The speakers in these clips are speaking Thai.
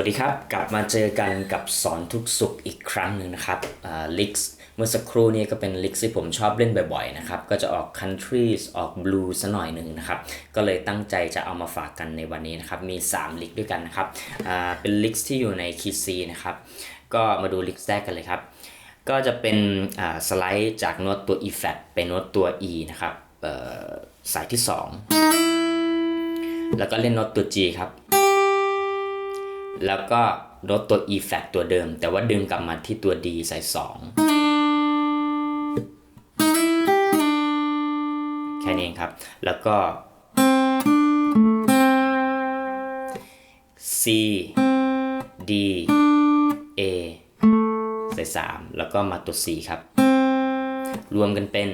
วัสดีครับ กลับมาเจอกันกับสอนทุกสุขอีกครั้งหนึ่งนะครับลิกส์เมื่อสักครู่นี้ก็เป็นลิกที่ผมชอบเล่นบ่อยๆนะครับ ก็จะออก countries ออก blue ซะหน่อยหนึ่งนะครับ ก็เลยตั้งใจจะเอามาฝากกันในวันนี้นะครับ มี 3 ลิกด้วยกันนะครับเป็นลิกที่อยู่ใน key C นะครับ ก็มาดูลิกแรกกันเลยครับ ก็จะเป็นสไลด์จากโน้ตตัว E flat ไปโน้ตตัว E นะครับสายที่ 2 แล้วก็เล่นโน้ตตัว G ครับ แล้วก็ลดตัว E flat ตัวเดิม แต่ว่าดึงกลับมาที่ตัว D ใส่2แค่นี้ครับ แล้วก็ C D A ใส่3แล้วก็มาตัว C ครับ รวมกันเป็น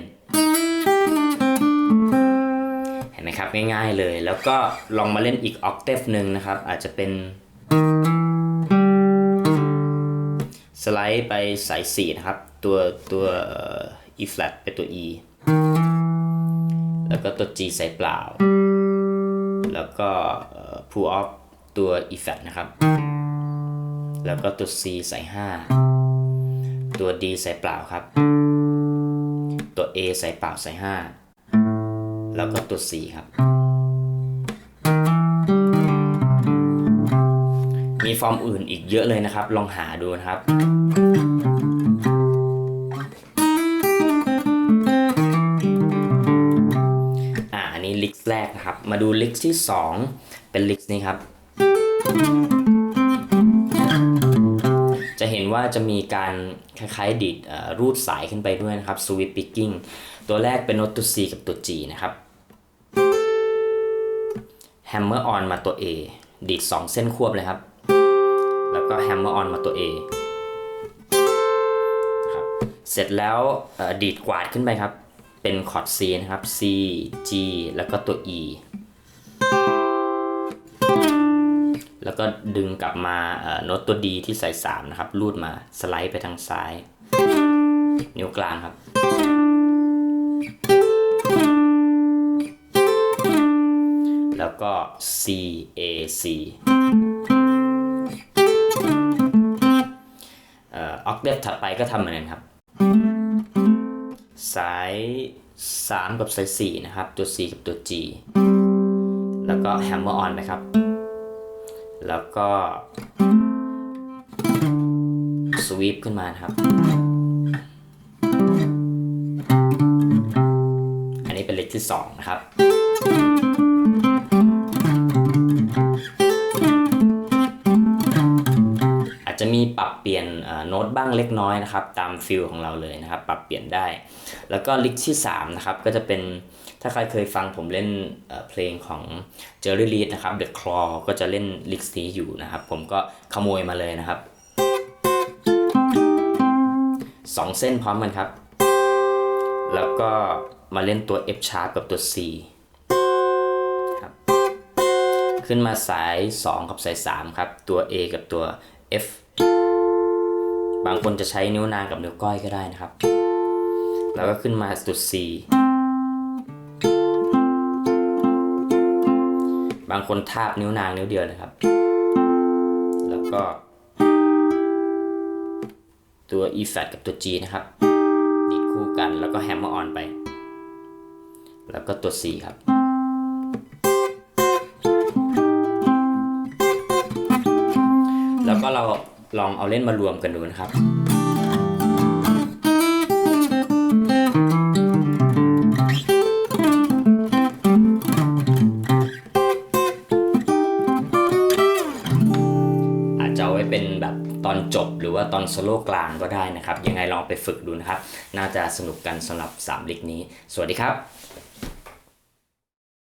เห็นไหมครับ ง่ายๆเลย แล้วก็ลองมาเล่นอีกออกเทฟหนึ่งนะครับ อาจจะเป็น สไลด์ไปสาย 4 นะครับ ตัวตัว E flat ไปตัว E แล้วก็ตัว G ใส่เปล่า แล้วก็ pull off ตัว E flat นะครับ แล้วก็ตัว C ใส่5ตัว D ใส่เปล่าครับ ตัว A ใส่เปล่าใส่5แล้วก็ตัว C ครับ มีฟอร์มอื่นอีกเยอะเลยนะครับ ลองหาดูนะครับ อ่าอันนี้ลิกแรกนะครับ มาดูลิกที่ 2 เป็นลิกนี้ครับ จะเห็นว่าจะมีการคล้ายๆดีดรูดสายขึ้นไปด้วยนะครับ sweep picking ตัวแรกเป็นโน้ตตัว C กับตัว G นะครับ hammer on มาตัว A ดีด 2 เส้นควบเลยครับ แล้วก็ hammer on มาตัว A ครับเสร็จแล้วดีดกวาดขึ้นไปครับ เป็นคอร์ด C นะครับ C G แล้วก็ตัว E แล้วก็ดึงกลับมาโน้ตตัว D ที่ใส่3นะครับรูดมาสไลด์ไปทางซ้าย นิ้วกลางครับ แล้วก็ C A C ออกเทฟถัดไปก็ทำเหมือนกันครับ สาย 3 กับสาย 4 นะครับ ตัว C กับตัว G แล้วก็ hammer on นะครับ แล้วก็ sweep ขึ้นมานครับ อันนี้เป็นเลขที่ 2 นะครับ จจะมีปรับเปลี่ยนโน้ตบ้างเล็กน้อยนะครับ ตามฟิลของเราเลยนะครับ ปรับเปลี่ยนได้ แล้วก็ลิกที่3นะครับก็จะเป็นถ้าใครเคยฟังผมเล่นเพลงของ Jerry Reed นะครับ The Claw ก็จะเล่นลิกนี้อยู่นะครับ ผมก็ขโมยมาเลยนะครับ2เส้นพร้อมกันครับ แล้วก็มาเล่นตัว F sharp กับตัว C ครับ ขึ้นมาสาย 2 กับสาย 3 ครับ ตัว A กับตัว F บางคนจะใช้นิ้วนางกับนิ้วก้อยก็ได้นะครับ แล้วก็ขึ้นมาตัว C บางคนทาบนิ้วนางนิ้วเดียวเลยครับ แล้วก็ ตัว E flat กับตัว G นะครับดีดคู่กันแล้วก็ hammer on ไป แล้วก็ตัว C ครับแล้วก็เรา ลองเอาเล่นมารวมกันดูนะครับอาจจะเอาไว้เป็นแบบตอนจบหรือว่าตอนโซโล่กลางก็ได้นะครับ ยังไงลองไปฝึกดูนะครับ น่าจะสนุกกันสำหรับ3ลิกนี้ สวัสดีครับ